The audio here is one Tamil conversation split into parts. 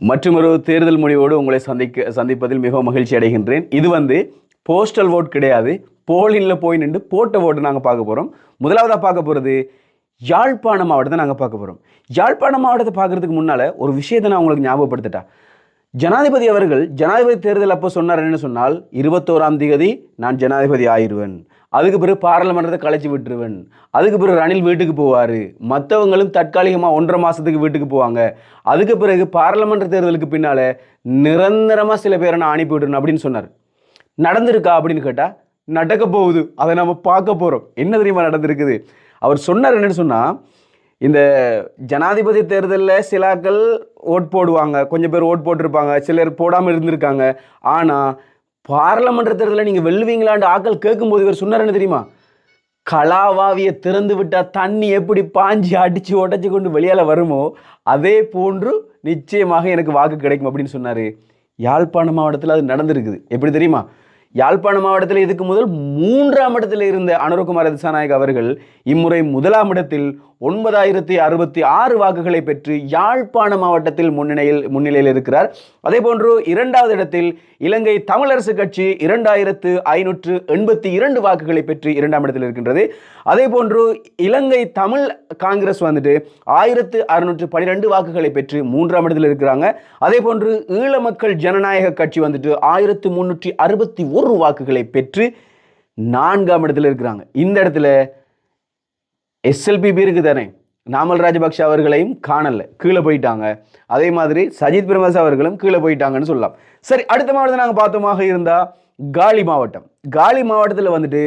மற்றொரு தேர்தல் முடிவோடு உங்களை சந்திக்க சந்திப்பதில் மிகவும் மகிழ்ச்சி அடைகின்றேன். இது வந்து போஸ்டல் ஓட் கிடையாது. போலிங்கில் போய் நின்று போட்ட ஓட்டு நாங்கள் பார்க்க போகிறோம் முதலாவதாக பார்க்க போகிறது யாழ்ப்பாண மாவட்டத்தை நாங்கள் பார்க்க போகிறோம் யாழ்ப்பாண மாவட்டத்தை பார்க்குறதுக்கு முன்னால் ஒரு விஷயத்தை நான் உங்களுக்கு ஞாபகப்படுத்திட்டா? ஜனாதிபதி அவர்கள் ஜனாதிபதி தேர்தல் அப்போ சொன்னார் என்ன சொன்னால் இருபத்தோராம் தேதி நான் ஜனாதிபதி ஆயிடுவேன் அதுக்கு பிறகு பாராளுமன்றத்தை கலைச்சி விட்டுருவேன். அதுக்கு பிறகு ரணில் வீட்டுக்கு போவார். மற்றவங்களும் தற்காலிகமாக ஒன்றரை மாதத்துக்கு வீட்டுக்கு போவாங்க. அதுக்கு பிறகு பாராளுமன்ற தேர்தலுக்கு பின்னால் நிரந்தரமாக சில பேரை நான் அனுப்பி விட்டுறேன் அப்படின்னு சொன்னார். நடந்திருக்கா அப்படின்னு கேட்டால் நடக்க போகுது. அதை நம்ம பார்க்க போகிறோம் என்ன தெரியுமா நடந்திருக்குது? அவர் சொன்னார் என்னன்னு சொன்னால் இந்த ஜனாதிபதி தேர்தலில் சிலாக்கள் ஓட் போடுவாங்க. கொஞ்சம் பேர் ஓட் போட்டிருப்பாங்க. சிலர் போடாமல் இருந்திருக்காங்க. ஆனால் பாராளுமன்ற தேர்தலில் நீங்கள் வெல்லுவீங்களான்னு ஆக்கள் கேட்கும்போது இவர் சொன்னார் என்ன தெரியுமா? கலாவாவியை திறந்து விட்டால் தண்ணி எப்படி பாஞ்சி அடித்து உடச்சி கொண்டு வெளியால் வருமோ அதே போன்று நிச்சயமாக எனக்கு வாக்கு கிடைக்கும் அப்படின்னு சொன்னார். யாழ்ப்பாண மாவட்டத்தில் அது நடந்திருக்குது. எப்படி தெரியுமா? யாழ்ப்பாண மாவட்டத்தில் இதுக்கு முதல் மூன்றாம் இடத்தில் இருந்த அனுரகுமார் திசாநாயக் அவர்கள் இம்முறை முதலாம் இடத்தில் ஒன்பதாயிரத்தி அறுபத்தி ஆறு வாக்குகளை பெற்று யாழ்ப்பாண மாவட்டத்தில் முன்னிலையில் முன்னிலையில் இருக்கிறார். அதே போன்று இரண்டாவது இடத்தில் இலங்கை தமிழரசு கட்சி இரண்டாயிரத்து ஐநூற்று எண்பத்தி இரண்டு வாக்குகளை பெற்று இரண்டாம் இடத்தில் இருக்கின்றது. அதே போன்று இலங்கை தமிழ் காங்கிரஸ் வந்துட்டு ஆயிரத்து அறுநூற்று பன்னிரெண்டு வாக்குகளை பெற்று மூன்றாம் இடத்தில் இருக்கிறாங்க. அதே போன்று ஈழ மக்கள் ஜனநாயக கட்சி வந்துட்டு ஆயிரத்து முன்னூற்றி அறுபத்தி ஒரு வாக்குகளை பெற்று நான்காம் இடத்துல இருக்கிறாங்க. இந்த இடத்துல எஸ்எல்பிபி பேருக்கு தானே நாமல் ராஜபக்ஷ அவர்களையும் காணல. கீழே போயிட்டாங்க. அதே மாதிரி சஜித் பிரமதாஸ் அவர்களும் கீழே போயிட்டாங்கன்னு சொல்லலாம். சரி அடுத்த மாவட்டத்தை நாங்கள் பார்த்தோமாக இருந்தால் காலி மாவட்டம். காலி மாவட்டத்தில் வந்துட்டு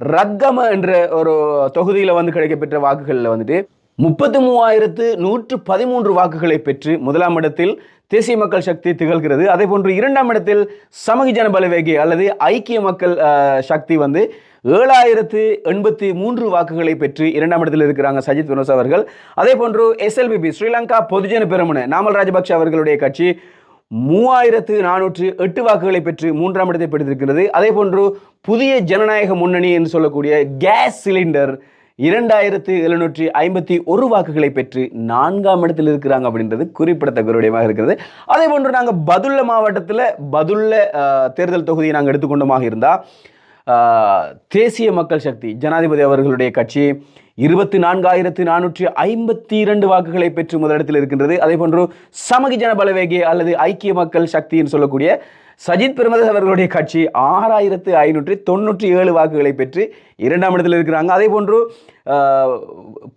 ரக்கம என்ற ஒரு தொகுதியில் வந்து கிடைக்கப்பெற்ற வாக்குகளில் வந்துட்டு முப்பத்தி மூவாயிரத்து நூற்று பதிமூன்று வாக்குகளை பெற்று முதலாம் இடத்தில் தேசிய மக்கள் சக்தி திகழ்கிறது. அதே போன்று இரண்டாம் இடத்தில் சமகி ஜனபலவேகி அல்லது ஐக்கிய மக்கள் சக்தி வந்து ஏழாயிரத்து எண்பத்தி மூன்று வாக்குகளை பெற்று இரண்டாம் இடத்தில் இருக்கிறாங்க சஜித் வினோஸ் அவர்கள். அதே போன்று எஸ்எல்பிபி ஸ்ரீலங்கா பொதுஜன பெருமுன நாமல் ராஜபக்ஷ அவர்களுடைய கட்சி மூவாயிரத்து நானூற்று எட்டு வாக்குகளை பெற்று மூன்றாம் இடத்தை பெற்றிருக்கிறது. அதே போன்று புதிய ஜனநாயக முன்னணி என்று சொல்லக்கூடிய கேஸ் சிலிண்டர் இரண்டாயிரத்து எழுநூற்றி ஐம்பத்தி ஒரு வாக்குகளை பெற்று நான்காம் இடத்தில் இருக்கிறாங்க அப்படின்றது குறிப்பிடத்தக்க விடயமாக இருக்கிறது. அதே போன்று நாங்கள் பதுல்ல மாவட்டத்தில் பதுல்ல தேர்தல் தொகுதியை நாங்கள் எடுத்துக்கொண்டோமாக இருந்தால் தேசிய மக்கள் சக்தி ஜனாதிபதி அவர்களுடைய கட்சி இருபத்தி நான்காயிரத்து நானூற்றி ஐம்பத்தி இரண்டு வாக்குகளை பெற்று முதலிடத்தில் இருக்கின்றது. அதே போன்று சமகி ஜன பலவேகி அல்லது ஐக்கிய மக்கள் சக்தின்னு சொல்லக்கூடிய சஜித் பிரமதஸ் அவர்களுடைய கட்சி ஆறாயிரத்து ஐநூற்றி தொண்ணூற்றி ஏழு வாக்குகளை பெற்று இரண்டாம் இடத்தில் இருக்கிறாங்க. அதே போன்று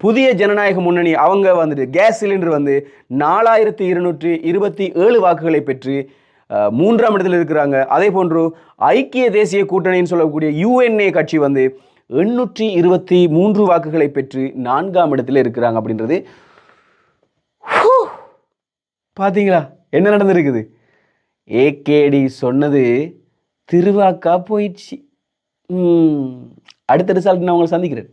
புதிய ஜனநாயக முன்னணி அவங்க வந்துட்டு கேஸ் சிலிண்டர் வந்து நாலாயிரத்து இருநூற்றி இருபத்தி ஏழு வாக்குகளை பெற்று மூன்றாம் இடத்தில் இருக்கிறாங்க. அதே போன்று ஐக்கிய தேசிய கூட்டணின்னு சொல்லக்கூடிய யுஎன்ஏ கட்சி வந்து எண்ணூற்றி இருபத்தி மூன்று வாக்குகளை பெற்று நான்காம் இடத்தில் இருக்கிறாங்க அப்படின்றது. பார்த்தீங்களா என்ன நடந்திருக்குது? ஏகேடி சொன்னது திருவாக்கா போயிடுச்சு. அடுத்த ரிசல்ட் நான் உங்களை சந்திக்கிறேன்.